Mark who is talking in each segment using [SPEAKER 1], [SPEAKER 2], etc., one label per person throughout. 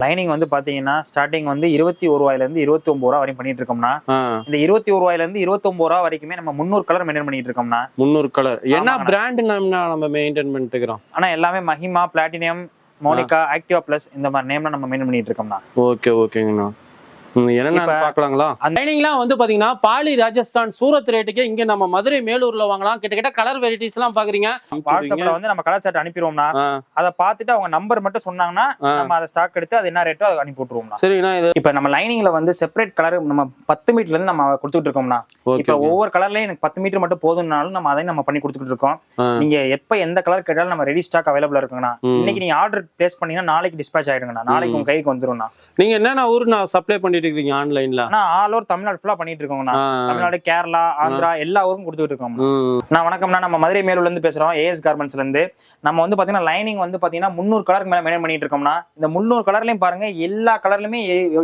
[SPEAKER 1] Lining வந்து பாத்தீங்கன்னா starting வந்து இருபத்தி ஒரு ரூபாயில இருந்து இருபத்தி ஒன்பது ரூபா வரைக்கும் பண்ணிட்டு இருக்கோம்னா இந்த இருபத்தி ஒரு ரூபாயில இருந்து இருபத்தி ஒன்பது ரூபா வரைக்குமே நம்ம முந்நூறு கலர் மெயின்டைன் பண்ணிட்டு இருக்கோம்னா
[SPEAKER 2] முந்நூறு கலர் என்ன. பிராண்ட் நம்ம மெயின்டைன் பண்ணிட்டு இருக்கிறோம்
[SPEAKER 1] ஆனா எல்லாமே Mahima platinum Monika Activa plus இந்த மாதிரி நேம்ல நம்ம மெயின்டைன் பண்ணிட்டு இருக்கோம்னா.
[SPEAKER 2] ஓகே ஓகேங்கண்ணா. என்னென்ன பார்க்கலாங்களா?
[SPEAKER 1] அந்த-
[SPEAKER 2] லைனிங்லாம் வந்து பாத்தீங்கன்னா பாலி ராஜஸ்தான் சூரத் ரேட்டுக்கு இங்க நம்ம மதுரை மேலூர்ல வாங்கலாம். கிட்டத்தட்ட கலர் வெரைட்டிஸ் எல்லாம் பாக்குறீங்க
[SPEAKER 1] வாட்ஸ்அப்ல வந்து நம்ம கலர் சார்ட் அனுப்பிடுவோம்னா அதை பார்த்துட்டு அவங்க நம்பர் மட்டும் சொன்னாங்கன்னா. நம்ம அதை ஸ்டாக் எடுத்து அது என்ன ரேட்டோ அதை அனுப்பி விட்டுருவோம்னா.
[SPEAKER 2] சரிண்ணா இது
[SPEAKER 1] இப்ப நம்ம லைனிங்ல வந்து செப்பரேட் கலர் நம்ம பத்து மீட்டர்ல இருந்து நம்ம கொடுத்துட்டு இருக்கோம்னா இப்ப ஒவ்வொரு கலர்லயும் எனக்கு பத்து மீட்டர் மட்டும் போதும்னாலும் நம்ம அதையும் நம்ம பண்ணி கொடுத்துட்டு இருக்கோம். நீங்க எப்ப எந்த கலர் கேட்டாலும் நம்ம ரெடி ஸ்டாக் அவைலபிளா இருக்குங்கண்ணா. இன்னைக்கு நீங்க ஆர்டர் பிளேஸ் பண்ணீங்கன்னா நாளைக்கு டிஸ்பேச் ஆயிடுங்கண்ணா. நாளைக்கு உங்க கைக்கு வந்துரும்ண்ணா.
[SPEAKER 2] நீங்க என்னென்ன ஊர் நான் சப்ளை பண்ணிட்டு இருக்கீங்க ஆன்லைன்ல
[SPEAKER 1] ஆனா ஆல் ஓவர் தமிழ்நாடு ஃபுல்லா பண்ணிட்டு இருக்கோங்கண்ணா தமிழ்நாடு கேரளா ஆந்திரா எல்லா ஊருக்கும் கொடுத்துட்டு இருக்கோம் நான் வணக்கம்ண்ணா. நம்ம மதுரை மேலூர்ல இருந்து பேசுறோம். ஏஎஸ் கார்மெண்ட்ஸ்ல இருந்து நம்ம வந்து பாத்தீங்கன்னா லைனிங் வந்து பாத்தீங்கன்னா முந்நூறு கலருக்கு மேல மெயின்டைன் பண்ணிட்டு இருக்கோம்னா இந்த முந்நூறு கலர்லயும் பாருங்க எல்லா கலர்லயுமே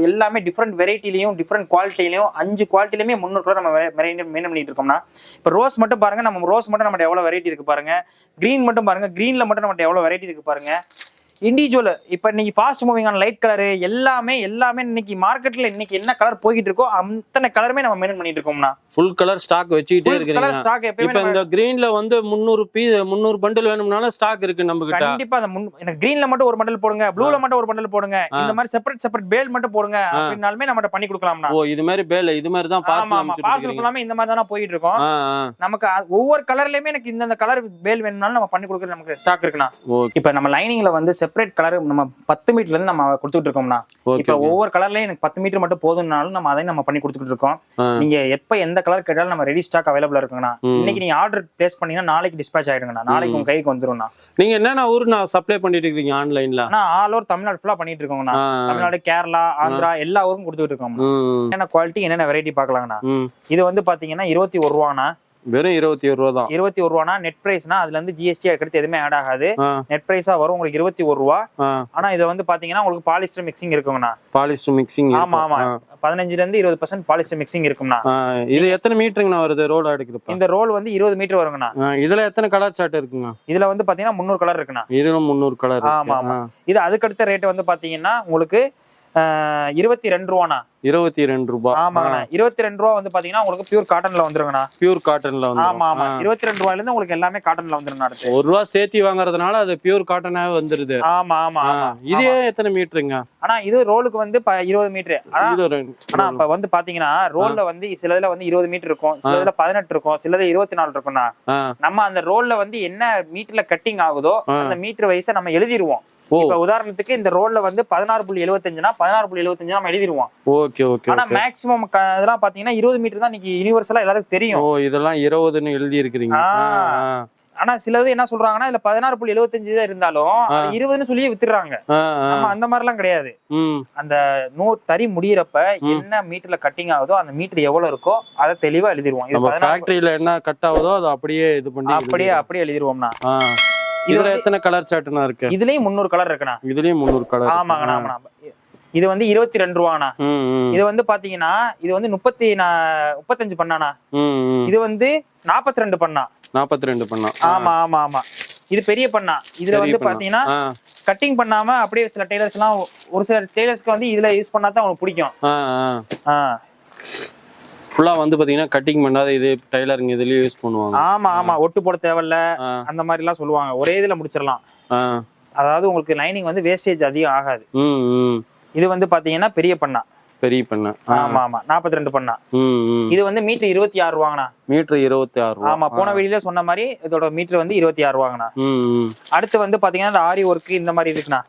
[SPEAKER 1] எல்லாமே டிஃப்ரெண்ட் வெரைட்டிலையும் டிஃப்ரெண்ட் குவாலிட்டிலையும் அஞ்சு குவாலிட்டிலுமே முந்நூறு கலர் நம்ம மெயின்டைன் பண்ணிட்டு இருக்கோம்னா இப்போ ரோஸ் மட்டும் பாருங்க நம்ம ரோஸ் மட்டும் நம்மகிட்ட எவ்வளவு வெரைட்டி இருக்கு பாருங்க. கிரீன் மட்டும் பாருங்க கிரீன்ல மட்டும் நம்மகிட்ட எவ்வளவு வெரைட்டி இருக்கு பாருங்க. இண்டிவிஜுவல் இப்போ இன்னைக்கு ஃபாஸ்ட் மூவிங் ஆன லைட் கலர் எல்லாமே எல்லாமே இன்னைக்கு மார்க்கெட்ல இன்னைக்கு என்ன கலர் போய்கிட்டு இருக்கோ அத்தனை கலருமே நம்ம மெயின்டைன் பண்ணிட்டு இருக்கோம்னா
[SPEAKER 2] ஃபுல் கலர் ஸ்டாக் வச்சுக்கிட்டே இருக்கிறீங்க.
[SPEAKER 1] ஸ்டாக்
[SPEAKER 2] இப்ப இந்த கிரீன்ல வந்து முந்நூறு பீ முந்நூறு பண்டில் வேணும்னாலும் ஸ்டாக் இருக்கு நம்ம
[SPEAKER 1] கண்டிப்பா அந்த எனக்கு கிரீன்ல மட்டும் ஒரு பண்டல் போடுங்க ப்ளூல மட்டும் ஒரு பண்டல் போடுங்க. இந்த மாதிரி செப்பரேட் செப்பரேட் பேல் மட்டும் போடுங்க அப்படின்னாலுமே நம்ம பண்ணி கொடுக்கலாம்னா
[SPEAKER 2] ஓ இது மாதிரி பேல இது மாதிரி தான் பார்சல்
[SPEAKER 1] பார்சல் ஃபுல்லாமே இந்த மாதிரி தானே போயிட்டு இருக்கோம். நமக்கு ஒவ்வொரு கலர்லயுமே எனக்கு இந்த கலர் பேல் வேணும்னாலும் நம்ம பண்ணி கொடுக்குறது நமக்கு ஸ்டாக் இருக்குண்ணா.
[SPEAKER 2] ஓகே
[SPEAKER 1] இப்ப நம்ம லைனிங்ல வந்து செப்பரேட் கலர் நம்ம பத்து மீட்டர்ல இருந்து நம்ம கொடுத்துட்டு இருக்கோம்னா இப்ப ஒவ்வொரு கலர்லயும் எனக்கு பத்து மீட்டர் மட்டும் போதும்னாலும் நம்ம அதையும் நம்ம பண்ணி கொடுத்துட்டு இருக்கோம். நீங்க எப்ப எந்த கலர் கேட்டாலும் நம்ம ரெடி ஸ்டாக் அவைலபிளா இருக்குங்கண்ணா. இன்னைக்கு நீங்க ஆர்டர் பிளேஸ் பண்ணீங்கன்னா நாளைக்கு டிஸ்பேச் ஆயிடுங்கண்ணா. நாளைக்கு உங்க கைக்கு வந்துரும்ண்ணா.
[SPEAKER 2] நீங்க என்னென்ன ஊர் நான் சப்ளை பண்ணிட்டு இருக்கீங்க ஆன்லைன்ல
[SPEAKER 1] ஆனா ஆல் ஓவர் தமிழ்நாடு ஃபுல்லா பண்ணிட்டு இருக்கோங்கண்ணா. தமிழ்நாடு கேரளா ஆந்திரா எல்லா ஊருக்கும் கொடுத்துட்டு இருக்கோம் என்னென்ன குவாலிட்டி என்னென்ன வெரைட்டி பார்க்கலாங்கண்ணா. இது வந்து பாத்தீங்கன்னா இருபத்தி ஒரு ரூபாண்ணா
[SPEAKER 2] வெறும் இருபத்தி ஒரு ரூபா தான்.
[SPEAKER 1] இருபத்தி ஒரு ரூபானா நெட் பிரைஸ்னா அதுல இருந்து ஜிஎஸ்டி அடுத்து எதுவுமே ஆட் ஆகாது. நெட் பிரைஸா வரும் உங்களுக்கு இருபத்தி ஒரு ரூபா. ஆனா இது வந்து பாத்தீங்கன்னா உங்களுக்கு பாலிஸ்டர் மிக்சிங் இருக்குங்கண்ணா.
[SPEAKER 2] பாலிஸ்டர் மிக்சிங்
[SPEAKER 1] ஆமா ஆமா. பதினஞ்சுல இருந்து இருபது பர்சன்ட் பாலிஸ்டர் மிக்சிங் இருக்கும்ண்ணா
[SPEAKER 2] இது எத்தனை மீட்டருங்கண்ணா வருது ரோடு எடுக்கிறப்ப?
[SPEAKER 1] இந்த ரோல் வந்து இருபது மீட்டர் வருங்கண்ணா.
[SPEAKER 2] இதுல எத்தனை கலர் சார்ட் இருக்குங்க
[SPEAKER 1] இதுல வந்து பாத்தீங்கன்னா முந்நூறு கலர் இருக்குண்ணா.
[SPEAKER 2] இதுல முந்நூறு கலர்
[SPEAKER 1] ஆமா, ஆமா. இது அதுக்கடுத்த ரேட் வந்து பாத்தீங்கன்னா உங்களுக்கு இருபத்தி ரெண்டு ரூபாண்ணா.
[SPEAKER 2] இருபத்தி ரெண்டு ரூபாய்
[SPEAKER 1] ஆமாங்கண்ணா. இருபத்தி ரெண்டு ரூபா வந்து பாத்தீங்கன்னா உங்களுக்கு பியூர் காட்டன்ல வந்துருங்கண்ணா.
[SPEAKER 2] பியூர் காட்டன்ல வந்து
[SPEAKER 1] ஆமா ஆமா. இருபத்தி ரெண்டு ரூபாயில இருந்து உங்களுக்கு எல்லாமே காட்டன்ல வந்துருங்க அடுத்து.
[SPEAKER 2] ஒரு ரூபா சேர்த்தி வாங்குறதுனால அது பியூர் காட்டனாவே வந்துருது.
[SPEAKER 1] ஆமா ஆமா
[SPEAKER 2] இது எத்தனை மீட்டருங்க?
[SPEAKER 1] ஆனா இது ரோலுக்கு வந்து இருபது மீட்டர். ஆனா இப்ப வந்து பாத்தீங்கன்னா ரோல்ல வந்து சில இதுல வந்து இருபது மீட்டர் இருக்கும் சில இதுல பதினெட்டு இருக்கும் சில இதுல இருபத்தி நாலு இருக்கும்ண்ணா. நம்ம அந்த ரோல்ல வந்து என்ன மீட்டர்ல கட்டிங் ஆகுதோ. அந்த மீட்டர் வயசை நம்ம எழுதிருவோம். இப்ப உதாரணத்துக்கு இந்த ரோல்ல வந்து பதினாறு புள்ளி எழுபத்தஞ்சுனா பதினாறு புள்ளி எழுபத்தஞ்சு நம்ம எழுதிருவோம்.
[SPEAKER 2] ஓகே ஓகே
[SPEAKER 1] ஆனா மேக்ஸிமம் இதெல்லாம் பாத்தீங்கன்னா இருபது மீட்டர் தான் இன்னைக்கு யூனிவர்சலா எல்லாத்துக்கும் தெரியும்.
[SPEAKER 2] ஓ இதெல்லாம் இருபதுன்னு எழுதி இருக்கிறீங்க.
[SPEAKER 1] ஆனா சிலது என்ன சொல்றாங்கன்னா இதுல பதினாறு புள்ளி எழுபத்தஞ்சு தான் இருந்தாலும் இருபதுன்னு சொல்லியே வித்துறாங்க அந்த மாதிரி எல்லாம் கிடையாது அந்த நூ தறி முடியிறப்ப என்ன மீட்டர்ல கட்டிங் ஆகுதோ அந்த மீட்டர் எவ்வளவு இருக்கோ அதை தெளிவா எழுதிருவோம். இது
[SPEAKER 2] நம்ம
[SPEAKER 1] 16
[SPEAKER 2] ஃபேக்டரியில என்ன கட் ஆகுதோ அதை அப்படியே இது பண்ணி
[SPEAKER 1] அப்படியே அப்படியே எழுதிருவோம்னா.
[SPEAKER 2] இதுல எத்தனை கலர் சார்ட்னா இருக்கு?
[SPEAKER 1] இதுலயும் முந்நூறு கலர் இருக்குண்ணா.
[SPEAKER 2] இதுலயும் முந்நூறு கலர்
[SPEAKER 1] ஆமாங்கண்ணா ஆமாண்ணா இது வந்து இருபத்தி ரெண்டு ரூபாண்ணா இது வந்து பாத்தீங்கன்னா இது வந்து முப்பத்தி முப்பத்தஞ்சு பண்ணாண்ணா. இது வந்து நாற்பத்தி ரெண்டு பண்ணா.
[SPEAKER 2] நாற்பத்தி ரெண்டு பண்ணா
[SPEAKER 1] ஆமா ஆமா ஆமா. இது பெரிய பண்ணா. இதுல வந்து. பாத்தீங்கன்னா கட்டிங் பண்ணாம அப்படியே சில டெய்லர்ஸ் எல்லாம் ஒரு சில டெய்லர்ஸ்க்கு வந்து இதுல யூஸ் பண்ணா தான் அவங்களுக்கு பிடிக்கும்
[SPEAKER 2] ஃபுல்லா வந்து பாத்தீங்கன்னா கட்டிங் பண்ணாத இது டைலருங்க இதுலயே யூஸ் பண்ணுவாங்க.
[SPEAKER 1] ஆமா ஆமா. ஒட்டு போட தேவையில்ல. அந்த மாதிரி எல்லாம் சொல்லுவாங்க. ஒரே இதுல முடிச்சிடலாம். அதாவது உங்களுக்கு லைனிங் வந்து வேஸ்டேஜ் அதிகம் ஆகாது. இது வந்து பாத்தீங்கன்னா பெரிய பண்ணா.
[SPEAKER 2] பெரிய பண்ண.
[SPEAKER 1] ஆமா ஆமா. நாற்பத்தி ரெண்டு பண்ணா. இது வந்து மீட்டர் இருபத்தி ஆறு ரூபாங்கண்ணா.
[SPEAKER 2] மீட்டர் இருபத்தி ஆறு ரூபா.
[SPEAKER 1] ஆமா போன வெளியில சொன்ன மாதிரி இதோட மீட்டர் வந்து இருபத்தி ஆறு ரூபாங்கண்ணா. அடுத்து வந்து பாத்தீங்கன்னா இந்த ஆரி ஒர்க் இந்த மாதிரி இருக்குண்ணா.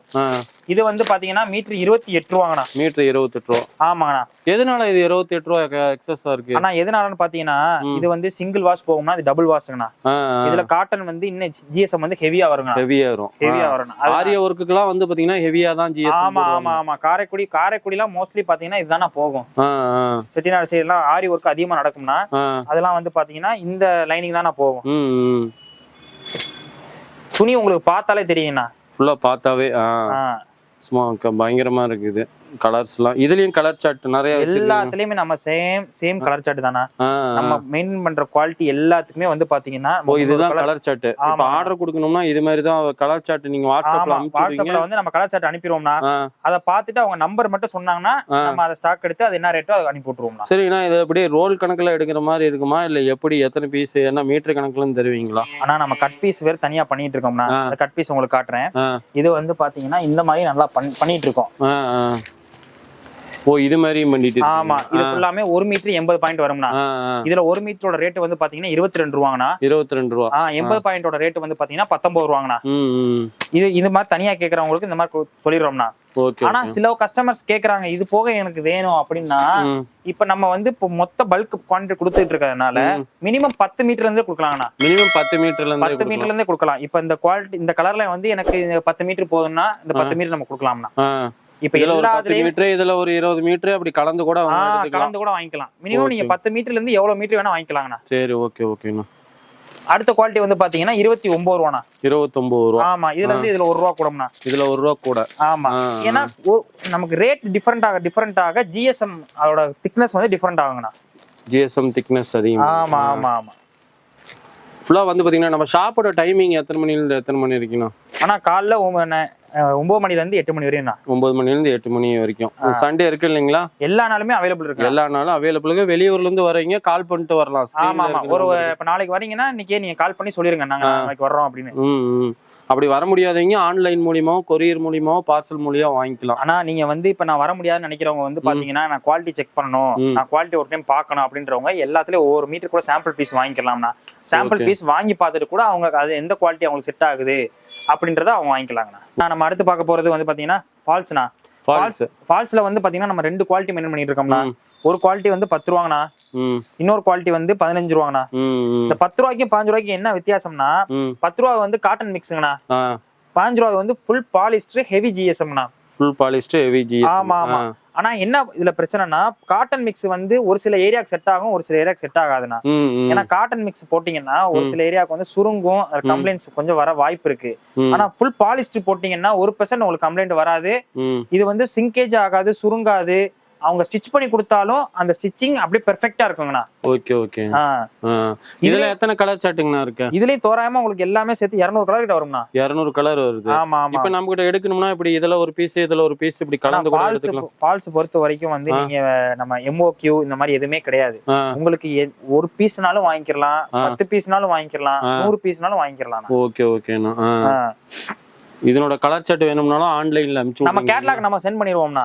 [SPEAKER 1] இது வந்து பாத்தீங்கன்னா மீட்டர் இருபத்தி எட்டு ரூபாங்கண்ணா.
[SPEAKER 2] மீட்டர் இருபத்தெட்டு ரூபா.
[SPEAKER 1] ஆமாங்கண்ணா
[SPEAKER 2] எதனால இது இருபத்தி எட்டு ரூபா எக்ஸஸா இருக்கு?
[SPEAKER 1] ஆனா எதனாலன்னு பாத்தீங்கன்னா. இது வந்து சிங்கிள் வாஷ் போகும்னா இது டபுள் வாஷ்ங்கண்ணா இதுல காட்டன் வந்து இன்னும் ஜிஎஸ்எம் வந்து ஹெவியா வருங்கண்ணா.
[SPEAKER 2] ஹெவியா வரும்.
[SPEAKER 1] ஹெவியா வரணும் அது-
[SPEAKER 2] ஆரிய ஒர்க்குக்கெல்லாம் வந்து பாத்தீங்கன்னா ஹெவியா தான் ஜிஎஸ்
[SPEAKER 1] ஆமா ஆமா ஆமா. காரைக்குடி காரைக்குடிலாம் மோஸ்ட்லி பாத்தீங்கன்னா இதுதானே போகும். செட்டிநாடு சைடுலாம் ஆரி ஒர்க் அதிகமா நடக்கும்னா அதெல்லாம் வந்து பாத்தீங்கன்னா இந்த லைனிங் தானே போகும். துணி உங்களுக்கு பார்த்தாலே தெரியுங்கண்ணா
[SPEAKER 2] ஃபுல்லா பார்த்தாவே. சும்மா பயங்கரமா இருக்குது. கலர்ஸ்லாம் இதுலயும் கலர் சார்ட் நிறைய
[SPEAKER 1] எல்லாத்துலயுமே நம்ம சேம் சேம் கலர் சார்ட் தானா. நம்ம மெயின்டைன் பண்ற குவாலிட்டி எல்லாத்துக்குமே வந்து பாத்தீங்கன்னா
[SPEAKER 2] ஓ இதுதான் கலர் சார்ட் இப்ப. ஆர்டர் கொடுக்கணும்னா இது மாதிரி தான் கலர் சார்ட் நீங்க வாட்ஸ்அப்ல
[SPEAKER 1] வாட்ஸ்அப்ல வந்து நம்ம கலர் சார்ட் அனுப்பிடுவோம்னா அதை பார்த்துட்டு அவங்க நம்பர் மட்டும் சொன்னாங்கன்னா. நம்ம அதை ஸ்டாக் எடுத்து அது என்ன ரேட்டோ அதை அனுப்பி விட்டுருவோம்னா.
[SPEAKER 2] சரிண்ணா இது எப்படி ரோல் கணக்குல எடுக்கிற மாதிரி இருக்குமா? இல்ல எப்படி எத்தனை பீஸ் என்ன மீட்டர் கணக்குலன்னு தருவீங்களா?
[SPEAKER 1] ஆனா நம்ம கட் பீஸ் வேற தனியா பண்ணிட்டு இருக்கோம்னா. அந்த கட் பீஸ் உங்களுக்கு காட்டுறேன். இது வந்து பாத்தீங்கன்னா இந்த மாதிரி நல்லா பண்- பண்ணிட்டு இருக்கோம்.
[SPEAKER 2] ஓ இது மாதிரியும் பண்ணிட்டு.
[SPEAKER 1] ஆமா இது ஃபுல்லாமே ஒரு மீட்டர் எண்பது பாயிண்ட் வரும்னா. இதுல ஒரு மீட்டரோட ரேட் வந்து பாத்தீங்கன்னா இருபத்தி ரெண்டு ரூபாங்கண்ணா.
[SPEAKER 2] இருபத்தி ரெண்டு ரூபா
[SPEAKER 1] எண்பது பாயிண்டோட ரேட் வந்து பாத்தீங்கன்னா பத்தொன்பது ரூபாங்கண்ணா. இது இது மாதிரி தனியா கேக்குறவங்களுக்கு இந்த மாதிரி சொல்லிடுறோம்னா
[SPEAKER 2] ஓகே
[SPEAKER 1] ஆனா சில கஸ்டமர்ஸ் கேக்குறாங்க இது போக எனக்கு வேணும் அப்படின்னா இப்ப நம்ம வந்து இப்போ மொத்த பல்க் குவான்டிட்டி கொடுத்துட்டு இருக்கிறதுனால. மினிமம் பத்து மீட்டர்ல இருந்தே கொடுக்கலாங்கண்ணா.
[SPEAKER 2] மினிமம் பத்து மீட்டர்ல
[SPEAKER 1] பத்து
[SPEAKER 2] இருந்து
[SPEAKER 1] மீட்டர்ல இருந்தே கொடுக்கலாம். இப்ப இந்த குவாலிட்டி இந்த கலர்ல வந்து எனக்கு பத்து மீட்டர் போதும்னா இந்த பத்து மீட்டர் நம்ம கொடுக்கலாம்னா இப்ப
[SPEAKER 2] இதுல ஒரு பத்து மீட்டர் இதுல ஒரு இருபது மீட்டர் அப்படி கலந்து கூட
[SPEAKER 1] கலந்து கூட வாங்கிக்கலாம். மினிமம் நீங்க. பத்து மீட்டர்ல இருந்து எவ்வளவு மீட்டர் வேணா வாங்கிக்கலாங்கண்ணா.
[SPEAKER 2] சரி ஓகே ஓகேண்ணா
[SPEAKER 1] அடுத்த குவாலிட்டி வந்து பாத்தீங்கன்னா இருபத்தி ஒன்பது ரூபாண்ணா.
[SPEAKER 2] இருபத்தொன்பது ரூபா.
[SPEAKER 1] ஆமா இதுல இருந்து இதுல ஒரு ரூபா கூடம்னா
[SPEAKER 2] இதுல ஒரு ரூபா கூட.
[SPEAKER 1] ஆமா. ஏன்னா நமக்கு ரேட் டிஃபரெண்ட் ஆக டிஃபரெண்ட் ஆக ஜிஎஸ்எம் அதோட திக்னஸ் வந்து டிஃபரெண்ட் ஆகுங்கண்ணா.
[SPEAKER 2] ஜிஎஸ்எம் திக்னஸ் அதிகம்.
[SPEAKER 1] ஆமா ஆமா ஆமா.
[SPEAKER 2] ஃபுல்லா வந்து பாத்தீங்கன்னா நம்ம ஷாப்போட டைமிங் எத்தனை மணில இருந்து எத்தனை மணி வரைக்கும்
[SPEAKER 1] ஆனா காலைல ஒன்பது மணில இருந்து எட்டு மணி வரையும் தான்
[SPEAKER 2] ஒன்பது மணில இருந்து எட்டு மணி வரைக்கும். சண்டே இருக்கு இல்லைங்களா?
[SPEAKER 1] எல்லா நாளுமே அவைலபிள் இருக்கு?
[SPEAKER 2] எல்லா நாளும் அவைலபிளுக்கு வெளியூர்ல இருந்து வரீங்க கால் பண்ணிட்டு வரலாம்.
[SPEAKER 1] ஆமா
[SPEAKER 2] screenல
[SPEAKER 1] ஆமா
[SPEAKER 2] இருக்கிற
[SPEAKER 1] ஒரு. இப்ப நாளைக்கு வரீங்கன்னா இன்னைக்கே நீங்க கால் பண்ணி சொல்லிருங்க நாங்க நாளைக்கு வர்றோம் அப்படின்னு.
[SPEAKER 2] அப்படி வர முடியாதவங்க ஆன்லைன் மூலியமாவோ கொரியர் மூலியமாவோ பார்சல் மூலியமா வாங்கிக்கலாம்.
[SPEAKER 1] ஆனா நீங்க வந்து இப்ப நான் வர முடியாதுன்னு நினைக்கிறவங்க வந்து பாத்தீங்கன்னா நான் குவாலிட்டி செக் பண்ணணும். நான் குவாலிட்டி ஒரு டைம் பார்க்கணும் அப்படின்றவங்க எல்லாத்துலயும் ஒவ்வொரு மீட்டர் கூட சாம்பிள் பீஸ் வாங்கிக்கலாம்னா. சாம்பிள். பீஸ் வாங்கி பார்த்துட்டு கூட அவங்க அது எந்த குவாலிட்டி அவங்களுக்கு செட் ஆகுது அப்படின்றத அவங்க வாங்கிக்கலாங்கண்ணா. நான் நம்ம அடுத்து பார்க்க போறது வந்து பாத்தீங்கன்னா ஃபால்ஸ்னா
[SPEAKER 2] ஃபால்ஸ்
[SPEAKER 1] ஃபால்ஸ்ல வந்து பாத்தீங்கன்னா நம்ம ரெண்டு குவாலிட்டி மெயின்டைன் பண்ணிட்டு இருக்கோம்னா. ஒரு குவாலிட்டி வந்து பத்து ரூபாங்கண்ணா. இன்னொரு குவாலிட்டி வந்து பதினஞ்சு ரூபாங்கண்ணா. இந்த பத்து ரூபாய்க்கும் பாஞ்சு ரூபாய்க்கு என்ன வித்தியாசம்னா பத்து ரூபா வந்து காட்டன் மிக்ஸுங்கண்ணா பாஞ்சு ரூபா வந்து ஃபுல் பாலிஸ்டர் ஹெவி ஜிஎஸ்எம்னா
[SPEAKER 2] ஃபுல் பாலிஸ்ட் ஹெவி ஜிஎஸ்
[SPEAKER 1] ஆமா ஆமா. ஆனா என்ன இதுல பிரச்சனைனா காட்டன் மிக்ஸ் வந்து ஒரு சில ஏரியாக்கு செட் ஆகும் ஒரு சில ஏரியாக்கு செட் ஆகாதுண்ணா. ஏன்னா காட்டன் மிக்ஸ் போட்டீங்கன்னா ஒரு சில ஏரியாவுக்கு வந்து சுருங்கும் கம்ப்ளைண்ட்ஸ் கொஞ்சம் வர வாய்ப்பு இருக்கு. ஆனா ஃபுல் பாலிஸ்டர் போட்டீங்கன்னா ஒரு பெர்சன்ட் உங்களுக்கு கம்ப்ளைண்ட் வராது. இது வந்து சிங்கேஜ் ஆகாது சுருங்காது. அவங்க ஸ்டிச் பண்ணி கொடுத்தாலும் அந்த ஸ்டிச்சிங் அப்படியே பெர்ஃபெக்ட்டா இருக்குங்கண்ணா.
[SPEAKER 2] ஓகே ஓகே இதுல எத்தனை கலர் சாட்டுங்கண்ணா இருக்கு?
[SPEAKER 1] இதுலயும் தோராயமா உங்களுக்கு எல்லாமே சேர்த்து இருநூறு கலர் கிட்ட வரும்ண்ணா.
[SPEAKER 2] இரநூறு கலர் வருது.
[SPEAKER 1] ஆமா
[SPEAKER 2] இப்ப நம்ம கிட்ட எடுக்கணும்னா இப்படி இதுல ஒரு பீஸ் இதுல ஒரு பீஸ் இப்படி கலந்து கூட
[SPEAKER 1] ஃபால்ஸ்
[SPEAKER 2] எடுத்துக்கலாம்.
[SPEAKER 1] ஃபால்ஸ் பொறுத்த வரைக்கும் வந்து நீங்க நம்ம எம்ஓக்யூ இந்த மாதிரி எதுவுமே கிடையாது. உங்களுக்கு ஒரு பீஸ்னாலும் வாங்கிக்கலாம். பத்து பீஸ்னாலும் வாங்கிக்கலாம். நூறு பீஸ்னாலும் வாங்கிக்கலாம்
[SPEAKER 2] ஓகே ஓகேண்ணா. இதனோட கலர் சார்ட் வேணும்னாலும் ஆன்லைன்ல அனுப்பிச்சு
[SPEAKER 1] நம்ம. கேட்லாக் நம்ம சென்ட் பண்ணிடுவோம்னா.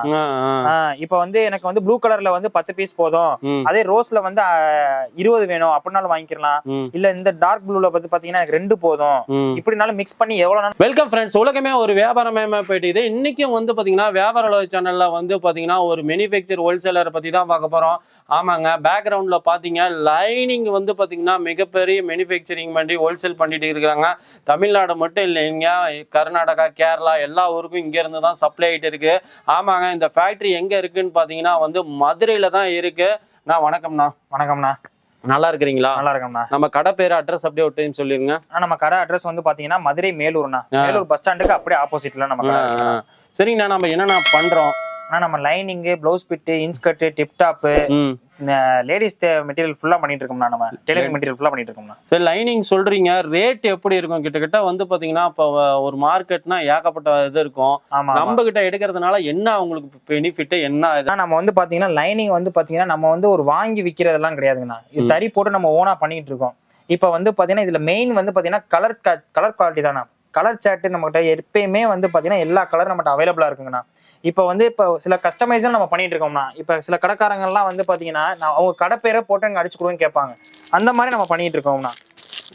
[SPEAKER 1] இப்ப வந்து எனக்கு வந்து ப்ளூ கலர்ல வந்து பத்து பீஸ் போதும். அதே ரோஸ்ல வந்து இருபது வேணும். அப்படினாலும் வாங்கிக்கலாம். இல்ல இந்த டார்க் ப்ளூல வந்து பாத்தீங்கன்னா எனக்கு ரெண்டு போதும். இப்படினாலும் மிக்ஸ் பண்ணி எவ்வளவு
[SPEAKER 2] வெல்கம் ஃப்ரெண்ட்ஸ் உலகமே ஒரு வியாபாரமயமா போயிட்டு இது. இன்னைக்கும் வந்து பாத்தீங்கன்னா வியாபார உலக சேனல்ல வந்து பாத்தீங்கன்னா ஒரு மேனுஃபேக்சர் ஹோல்சேலரை பத்தி தான் பார்க்க போறோம். ஆமாங்க. பேக்ரவுண்ட்ல பாத்தீங்க லைனிங் வந்து பாத்தீங்கன்னா மிகப்பெரிய மேனுஃபேக்சரிங் பண்ணி ஹோல்சேல் பண்ணிட்டு இருக்காங்க. தமிழ்நாடு மட்டும் இல்லைங்க கர்நாடகா கேரளா எல்லா ஊருக்கும் இங்க இருந்து தான் சப்ளை ஆயிட்டு இருக்கு. ஆமாங்க இந்த ஃபேக்டரி எங்க இருக்குன்னு பாத்தீங்கன்னா வந்து மதுரையில தான் இருக்கு. நான் வணக்கம்ண்ணா.
[SPEAKER 1] வணக்கம்ண்ணா.
[SPEAKER 2] நல்லா இருக்கிறீங்களா?
[SPEAKER 1] நல்லா இருக்கம்ண்ணா.
[SPEAKER 2] நம்ம கடை பேர் அட்ரஸ் அப்படியே ஒரு டைம் சொல்லிருங்க.
[SPEAKER 1] நம்ம கடை அட்ரஸ் வந்து பாத்தீங்கன்னா மதுரை மேலூர்ண்ணா. மேலூர் பஸ் ஸ்டாண்டுக்கு அப்படியே ஆப்போசிட்ல நம்ம.
[SPEAKER 2] சரிங்கண்ணா நம்ம என்னண்ணா பண்றோம்?
[SPEAKER 1] ஆனா நம்ம lining blouse bit inskirt tip top
[SPEAKER 2] ம்.
[SPEAKER 1] லேடிஸ் மெட்டீரியல் ஃபுல்லா பண்ணிட்டு இருக்கோம்னா நம்ம டெய்லரிங் மெட்டீரியல் ஃபுல்லா பண்ணிட்டு இருக்கோம்னா.
[SPEAKER 2] சரி லைனிங் சொல்றீங்க. ரேட் எப்படி இருக்கும்? கிட்டத்தட்ட வந்து பாத்தீங்கன்னா இப்போ ஒரு மார்க்கெட்னா ஏகப்பட்ட இது இருக்கும். நம்ம கிட்ட எடுக்கிறதுனால என்ன உங்களுக்கு பெனிஃபிட் என்ன இது?
[SPEAKER 1] நம்ம வந்து பாத்தீங்கன்னா லைனிங் வந்து பாத்தீங்கன்னா நம்ம வந்து ஒரு வாங்கி விக்கிறதெல்லாம் கிடையாதுங்கண்ணா. இது தறி போட்டு நம்ம ஓனா பண்ணிட்டு இருக்கோம். இப்ப வந்து பாத்தீங்கன்னா இதுல மெயின் வந்து பாத்தீங்கன்னா கலர் கலர் குவாலிட்டி தானா கலர் சார்ட் நம்மகிட்ட எப்பயுமே வந்து பாத்தீங்கன்னா எல்லா கலரும் நம்மகிட்ட அவைலபிளா இருக்குங்கண்ணா. இப்ப வந்து இப்ப சில கஸ்டமைஸும் நம்ம பண்ணிட்டு இருக்கோம்னா இப்ப சில கடைக்காரங்கள்லாம் வந்து பாத்தீங்கன்னா நான் அவங்க கடை பேரை போட்டு அங்க அடிச்சு கொடுன்னு கேட்பாங்க. அந்த மாதிரி நம்ம பண்ணிட்டு இருக்கோம்னா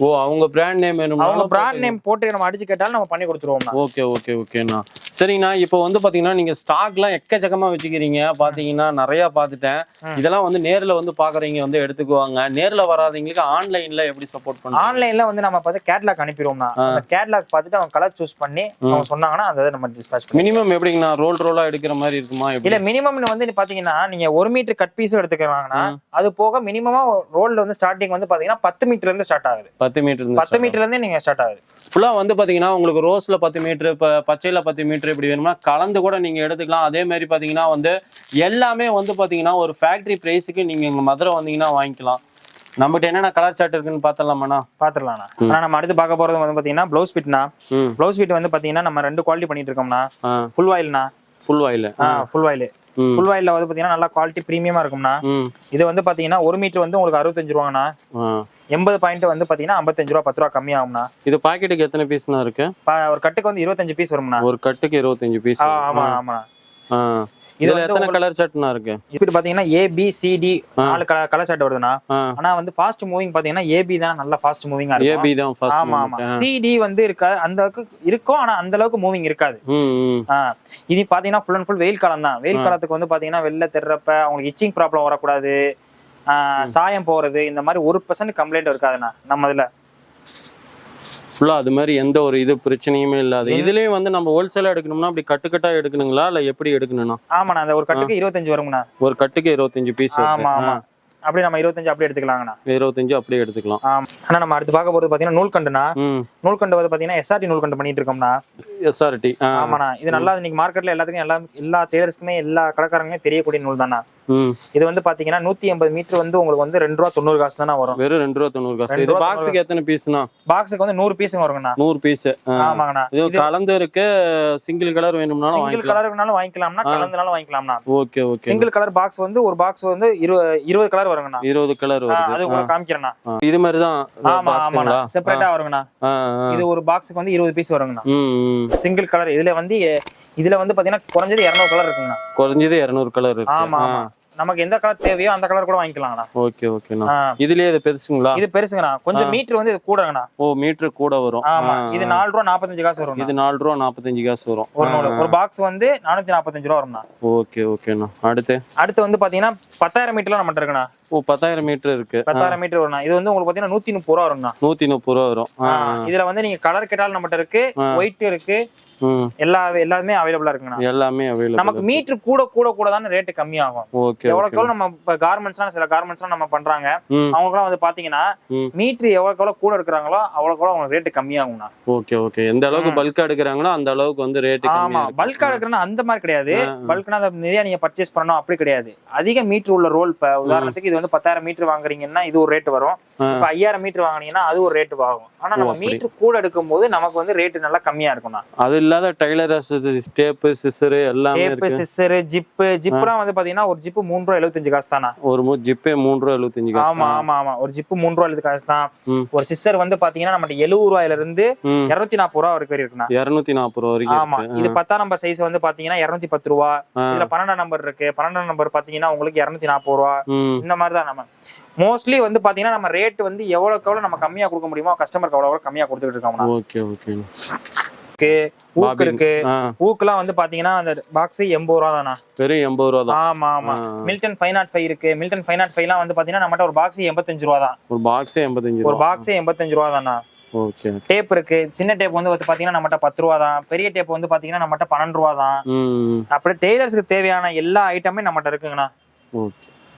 [SPEAKER 2] ஓ அவங்க பிராண்ட் நேம் வேணும்
[SPEAKER 1] அவங்க பிராண்ட் நேம் போட்டு நம்ம அடிச்சு கேட்டாலும் நம்ம பண்ணி கொடுத்துருவோம்னா
[SPEAKER 2] ஓகே ஓகே ஓகேண்ணா. சரிங்கண்ணா இப்போ வந்து பாத்தீங்கன்னா நீங்க ஸ்டாக்லாம் எக்கச்சக்கமா வச்சுக்கிறீங்க. பாத்தீங்கன்னா நிறைய பார்த்துட்டேன். இதெல்லாம் வந்து நேர்ல வந்து பாக்குறவங்க வந்து எடுத்துக்குவாங்க. நேர்ல வராதவங்களுக்கு ஆன்லைன்ல எப்படி சப்போர்ட் பண்ணுவாங்க?
[SPEAKER 1] ஆன்லைன்ல வந்து நம்ம பார்த்து கேட்லாக் அனுப்பிடுவோம்னா அந்த கேட்லாக் பார்த்துட்டு அவங்க கலர் சூஸ் பண்ணி அவங்க சொன்னாங்கன்னா இதை நம்ம பண்ணி
[SPEAKER 2] மினிமம் எப்படிங்கண்ணா ரோல் ரோலா எடுக்கிற மாதிரி இருக்குமா
[SPEAKER 1] இல்ல மினிமம் வந்து பாத்தீங்கன்னா நீங்க ஒரு மீட்டர் கட் பீஸும் எடுத்துக்கிறாங்கன்னா அது போக மினிமமா ரோல்ல வந்து ஸ்டார்டிங் வந்து பாத்தீங்கன்னா பத்து மீட்டர்ல இருந்து ஸ்டார்ட் ஆகுது.
[SPEAKER 2] பத்து மீட்டர்
[SPEAKER 1] பத்து மீட்டர்ல இருந்தே நீங்க ஸ்டார்ட் ஆகுது.
[SPEAKER 2] ஃபுல்லா வந்து பாத்தீங்கன்னா உங்களுக்கு ரோஸ்ல பத்து மீட்டர் பச்சையில பத்து மீட்டர் மீட்டர் இப்படி வேணுமா கலந்து கூட நீங்க எடுத்துக்கலாம். அதே மாதிரி பாத்தீங்கன்னா வந்து எல்லாமே வந்து பாத்தீங்கன்னா ஒரு ஃபேக்டரி பிரைஸுக்கு நீங்க இங்க மதுரை வந்தீங்கன்னா வாங்கிக்கலாம். நம்மகிட்ட என்னென்ன கலர் சார்ட் இருக்குன்னு பார்த்தலாமாண்ணா
[SPEAKER 1] பாத்துடலாம்ண்ணா. ஆனா நம்ம அடுத்து பார்க்க போறது வந்து பாத்தீங்கன்னா ப்ளவுஸ் ஃபிட்னா ப்ளவுஸ் ஃபிட் வந்து பாத்தீங்கன்னா நம்ம ரெண்டு குவாலிட்டி பண்ணிட்டு இருக்கோம்னா ஃபுல் வாயில்னா
[SPEAKER 2] ஃபுல் வாயில்
[SPEAKER 1] ஃபுல் வாயில்
[SPEAKER 2] ம்
[SPEAKER 1] ஃபுல் வாயில்ல வந்து பாத்தீங்கன்னா நல்லா குவாலிட்டி பிரீமியமா இருக்கும்னா இது வந்து பாத்தீங்கன்னா ஒரு மீட்டர் வந்து உங்களுக்கு அறுபத்தஞ்சு ரூபாங்கண்ணா. எண்பது பாயிண்ட் வந்து பாத்தீங்கன்னா ஐம்பத்தஞ்சு ரூபா பத்து ரூபா கம்மியாகும்ண்ணா
[SPEAKER 2] இது பாக்கெட்டுக்கு எத்தனை பீஸ்னா இருக்கு?
[SPEAKER 1] ஒரு கட்டுக்கு வந்து இருபத்தஞ்சு பீஸ் வரும்ண்ணா.
[SPEAKER 2] ஒரு கட்டுக்கு இருபத்தஞ்சு பீஸ்
[SPEAKER 1] ஆமா ஆமா.
[SPEAKER 2] இதுல எத்தனை கலர் சார்ட்னா இருக்கு?
[SPEAKER 1] இப்படி பாத்தீங்கன்னா ஏ பி சி டி நாலு கலர் கலர் ஷர்ட் வருதுண்ணா.
[SPEAKER 2] ஆ.
[SPEAKER 1] ஆனா வந்து ஃபாஸ்ட் மூவிங் பாத்தீங்கன்னா ஏபி தான் நல்லா ஃபாஸ்ட் மூவிங்கா இருக்கும்.
[SPEAKER 2] ஏபி தான் ஃபர்ஸ்ட்
[SPEAKER 1] ஆமா ஆமா. சிடி வந்து இருக்காது அந்த அளவுக்கு இருக்கும் ஆனா அந்த அளவுக்கு மூவிங் இருக்காது. இது பாத்தீங்கன்னா ஃபுல் அண்ட் ஃபுல் வெயில் காலம் தான். வெயில் காலத்துக்கு வந்து பாத்தீங்கன்னா வெளில தெர்றப்ப அவங்களுக்கு இச்சிங் ப்ராப்ளம் வரக்கூடாது. சாயம் போறது இந்த மாதிரி ஒரு பர்சன்ட் கம்ப்ளைண்ட் இருக்காதுண்ணா நம்ம இதுல.
[SPEAKER 2] ஃபுல்லா அது மாதிரி எந்த ஒரு இது பிரச்சனையுமே இல்லாத. இதுலயும் வந்து நம்ம ஹோல்சேலா எடுக்கணும்னா அப்படி கட்டுக்கட்டா எடுக்கணுங்களா? இல்ல எப்படி எடுக்கணும்னா?
[SPEAKER 1] ஆமாண்ணா அந்த ஒரு கட்டுக்கு இருபத்தஞ்சு வருங்கண்ணா.
[SPEAKER 2] ஒரு கட்டுக்கு இருபத்தஞ்சு பீஸ்
[SPEAKER 1] ஆமா ஆமா. அப்படி நம்ம இருபத்தஞ்சு அப்படி எடுத்துக்கலாங்கண்ணா.
[SPEAKER 2] இருபத்தஞ்சு அப்படியே எடுத்துக்கலாம்.
[SPEAKER 1] ஆமா. ஆனா நம்ம அடுத்து பார்க்க போறது பாத்தீங்கன்னா நூல்கண்டுனா நூல்கண்டு வந்து பாத்தீங்கன்னா எஸ்ஆர்டி நூல்கண்டு பண்ணிட்டு இருக்கோம்னா
[SPEAKER 2] எஸ்ஆர்டி
[SPEAKER 1] ஆமாண்ணா. இது நல்லா இன்னைக்கு மார்க்கெட்ல எல்லாத்துக்கும் எல்லா எல்லா டெய்லர்ஸ்க்குமே எல்லா கடைக்காரங்களுமே தெரியக்கூடிய நூல் தானா இது வந்து பாத்தீங்கன்னா நூத்தி எண்பது மீட்டர் வந்து உங்களுக்கு வந்து ரெண்டு ரூபா தொண்ணூறு காசு தானே வரும்.
[SPEAKER 2] வெறும் ரெண்டு ரூபா தொண்ணூறு காசு. இது பாக்ஸுக்கு எத்தனை பீஸ்னா
[SPEAKER 1] பாக்ஸுக்கு வந்து நூறு பீஸுங்க வருங்கண்ணா.
[SPEAKER 2] நூறு பீஸ்
[SPEAKER 1] ஆமாங்கண்ணா.
[SPEAKER 2] இது கலந்து இருக்கு சிங்கிள் கலர் வேணும்னாலும்
[SPEAKER 1] சிங்கிள்
[SPEAKER 2] வாங்கிக்கலாம்.
[SPEAKER 1] கலருக்குனாலும் வாங்கிக்கலாம்னா கலந்துனாலும் வாங்கிக்கலாம்னா
[SPEAKER 2] okay okay.
[SPEAKER 1] Single colour box வந்து ஒரு பாக்ஸ் வந்து இரு இருபது கலர் வருங்கண்ணா.
[SPEAKER 2] இருபது கலர் வருது.
[SPEAKER 1] அது உங்களுக்கு காமிக்கிறேண்ணா.
[SPEAKER 2] இது மாதிரி தான்
[SPEAKER 1] ஆமா ஆமாண்ணா. செப்பரேட்டா வருங்கண்ணா. இது ஒரு பாக்ஸுக்கு வந்து இருபது பீஸ் வருங்கண்ணா. சிங்கிள் கலர் இதுல வந்து இதுல வந்து பாத்தீங்கன்னா குறைஞ்சது இரநூறு கலர் இருக்குங்கண்ணா.
[SPEAKER 2] குறைஞ்சது இருநூறு கலர்
[SPEAKER 1] ஆமா. நமக்கு எந்த கலர் தேவையோ அந்த கலர் கூட வாங்கிக்கலாங்கண்ணா.
[SPEAKER 2] ஓகே ஓகேண்ணா. இதுலயே இது பெருசுங்களா?
[SPEAKER 1] இது பெருசுங்கண்ணா. கொஞ்சம் மீட்டர் வந்து இது கூடங்கண்ணா.
[SPEAKER 2] ஓ மீட்டர் கூட வரும்.
[SPEAKER 1] ஆமா. இது நாலு ரூபா நாற்பத்தஞ்சு காசு வரும்
[SPEAKER 2] இது நாலு ரூபா நாற்பத்தஞ்சு காசு வரும்.
[SPEAKER 1] ஒரு பாக்ஸ் வந்து நானூத்தி நாற்பத்தஞ்சு ரூபா வரும்ண்ணா.
[SPEAKER 2] ஓகே ஓகேண்ணா. அடுத்து?
[SPEAKER 1] அடுத்து வந்து பாத்தீங்கன்னா பத்தாயிரம் மீட்டர்லாம் நம்மகிட்ட இருக்குண்ணா.
[SPEAKER 2] ஓ பத்தாயிரம் மீட்டர் இருக்கு.
[SPEAKER 1] பத்தாயிரம் மீட்டர் வரும்ண்ணா. இது வந்து உங்களுக்கு பாத்தீங்கன்னா நூத்தி முப்பது ரூபா வரும்ண்ணா.
[SPEAKER 2] நூத்தி முப்பது ரூபா வரும்.
[SPEAKER 1] இதுல வந்து நீங்க கலர் கேட்டாலும் நம்மகிட்ட இருக்கு ஒயிட் இருக்கு. எல்லா எல்லாமே அவைலபிளா இருக்குங்கண்ணா.
[SPEAKER 2] எல்லாமே அவைலபிள்
[SPEAKER 1] நமக்கு மீட்டர் கூட கூட கூட தானே ரேட்டு கம்மியாகும்.
[SPEAKER 2] ஓகே
[SPEAKER 1] எவ்வளவுக்கு எவ்வளவு நம்ம இப்ப கார்மெண்ட்ஸ்லாம் சில கார்மெண்ட்ஸ்லாம் நம்ம பண்றாங்க. அவங்களுக்குலாம் வந்து பாத்தீங்கன்னா
[SPEAKER 2] ம்.
[SPEAKER 1] மீட்டர் எவ்வளவுக்கு எவ்வளவு கூட எடுக்கிறாங்களோ அவ்வளவுக்கு அவங்களுக்கு ரேட்டு கம்மியாகும்ண்ணா.
[SPEAKER 2] Okay okay. எந்த அளவுக்கு பல்கா எடுக்கிறாங்களோ அந்த அளவுக்கு வந்து ரேட்
[SPEAKER 1] ஆமா பல்கா எடுக்கிறனா அந்த மாதிரி கிடையாது. பல்க்னா நிறைய நீங்க பர்ச்சேஸ் பண்ணணும் அப்படி கிடையாது. அதிக மீட்டர் உள்ள ரோல் இப்ப உதாரணத்துக்கு இது வந்து பத்தாயிரம் மீட்டர் வாங்குறீங்கன்னா இது ஒரு ரேட் வரும். இப்ப ஐயாயிரம் மீட்டர் வாங்குனீங்கன்னா அது ஒரு ரேட் ஆகும். ஆனா நம்ம. மீட்டர் கூட எடுக்கும் போது நமக்கு வந்து ரேட் நல்லா கம்மியா இருக்கும்ண்ணா.
[SPEAKER 2] அது இல்லாத டைலர் ஸ்டேப்பு சிசரு எல்லாமே
[SPEAKER 1] சிஸ்டர் ஜிப்பு ஜிப்லாம் வந்து பாத்தீங்கன்னா ஒரு ஜிப்பு மூணு ரூபா எழுபத்தஞ்சு காசு தானா
[SPEAKER 2] ஒரு ஜிப்பே மூணு ரூபா எழுபத்தஞ்சு காசு.
[SPEAKER 1] ஆமா ஆமா ஆமா. ஒரு ஜிப்பு மூணு ரூபா எழுபது காசு தான். ஒரு சிஸ்டர் வந்து பாத்தீங்கன்னா நம்ம எழுபது ரூபாயில இருந்து இருநூத்தி நாற்பது ரூபா வரைக்கும் இருக்குண்ணா.
[SPEAKER 2] இருநூத்தி நாற்பது ரூபா வரைக்கும்
[SPEAKER 1] ஆமா. இது பத்தாம் நம்பர் சைஸ் வந்து பாத்தீங்கன்னா இருநூத்தி பத்து ரூபா. இதுல பன்னெண்டாம் நம்பர் இருக்கு. பன்னெண்டாம் நம்பர் பாத்தீங்கன்னா உங்களுக்கு இருநூத்தி நாற்பது ரூபா. இந்த மாதிரி தான் நம்ம. மோஸ்ட்லி வந்து பாத்தீங்கன்னா நம்ம ரேட் வந்து எவ்வளவுக்கு எவ்வளவு நம்ம கம்மியா கொடுக்க முடியுமோ கஸ்டமருக்கு அவ்வளவு எவ்வளவு கம்மியா கொடுத்துட்டு இருக்கோம்னா
[SPEAKER 2] ஓகே ஓகே
[SPEAKER 1] ஊக்கு
[SPEAKER 2] பாபின்.
[SPEAKER 1] இருக்கு. ஊக்குலாம் வந்து பாத்தீங்கன்னா அந்த பாக்ஸ் எண்பது ரூபா தானா?
[SPEAKER 2] வெறும் எண்பது ரூபா தான்.
[SPEAKER 1] ஆமா ஆமா. மில்டன் ஃபைவ் நாட் ஃபைவ் இருக்கு. மில்டன் ஃபைவ் நாட் ஃபைவ்லாம் வந்து பாத்தீங்கன்னா நம்மகிட்ட ஒரு பாக்ஸ் எண்பத்தஞ்சு ரூபா தான்.
[SPEAKER 2] ஒரு பாக்ஸே எண்பத்தஞ்சு
[SPEAKER 1] ஒரு பாக்ஸே எண்பத்தஞ்சு ரூபா தானா?
[SPEAKER 2] ஓகே.
[SPEAKER 1] டேப் இருக்கு. சின்ன டேப் வந்து பாத்தீங்கன்னா நம்மகிட்ட பத்து ரூபா தான். பெரிய டேப் வந்து பாத்தீங்கன்னா நம்மகிட்ட பன்னெண்டு ரூபா தான். அப்படியே டெய்லர்ஸ்க்கு தேவையான எல்லா ஐட்டமே நம்மகிட்ட இருக்குங்கண்ணா.
[SPEAKER 2] ஓகே.